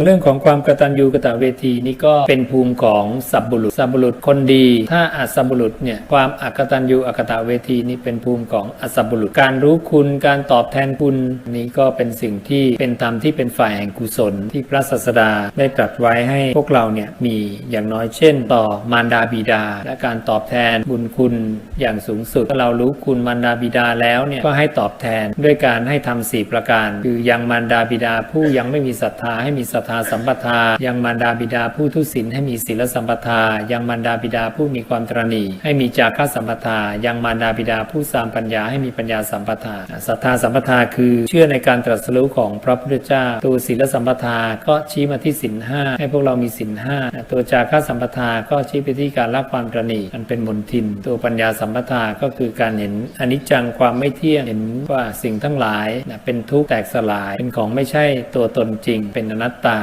เรื่องของความกตัญญูกะตเวทีนี่ก็เป็นภูมิของสัพบุรุษสัพบุรุษคนดี ถ้าอัสัพบุรุษเนี่ยความอกตัญญูอกตเวทีนี่เป็นภูมิของอสัพบุรุษการรู้คุณการตอบแทนคุณนี่ก็เป็นสิ่งที่เป็นธรรมที่เป็นฝ่ายแห่งกุศล ที่พระศาสดาได้ตรัสไว้ให้พวกเราเนี่ยมีอย่างน้อยเช่น ต่อมารดาบิดา และการตอบแทนบุญคุณอย่างสูงสุดถ้าเรารู้คุณมารดาบิดาแล้วเนี่ยก็ให้ตอบแทนด้วยการให้ทำสี่ประการ คือยังมารดาบิดาผู้ยังไม่มีศรัทธาให้มีศรัทธาสัมปทา ยังมารดาบิดาผู้ทุศีลให้มีศีลสัมปทา ยังมารดาบิดาผู้มีความตรณีให้มีจาคะสัมปทา ยังมารดาบิดาผู้สามปัญญาให้มีปัญญาสัมปทาศรัทธาสัมปทาคือเชื่อในการตรัสรู้ของพระพุทธเจ้า ตัวศีลสัมปทาก็ชี้มาที่ศีลห้าให้พวกเรามีศีลห้าตัวจาคะสัมปทาก็ชี้ไปที่การละความตรณีอันเป็นมนทิน ตัวปัญญาสัมปทาก็คือการเห็นอนิจจังความไม่เที่ยงเห็นว่าสิ่งทั้งหลายเป็นทุกข์แตกสลายเป็นของไม่ใช่ตัวตนจริง เป็นอนัตตา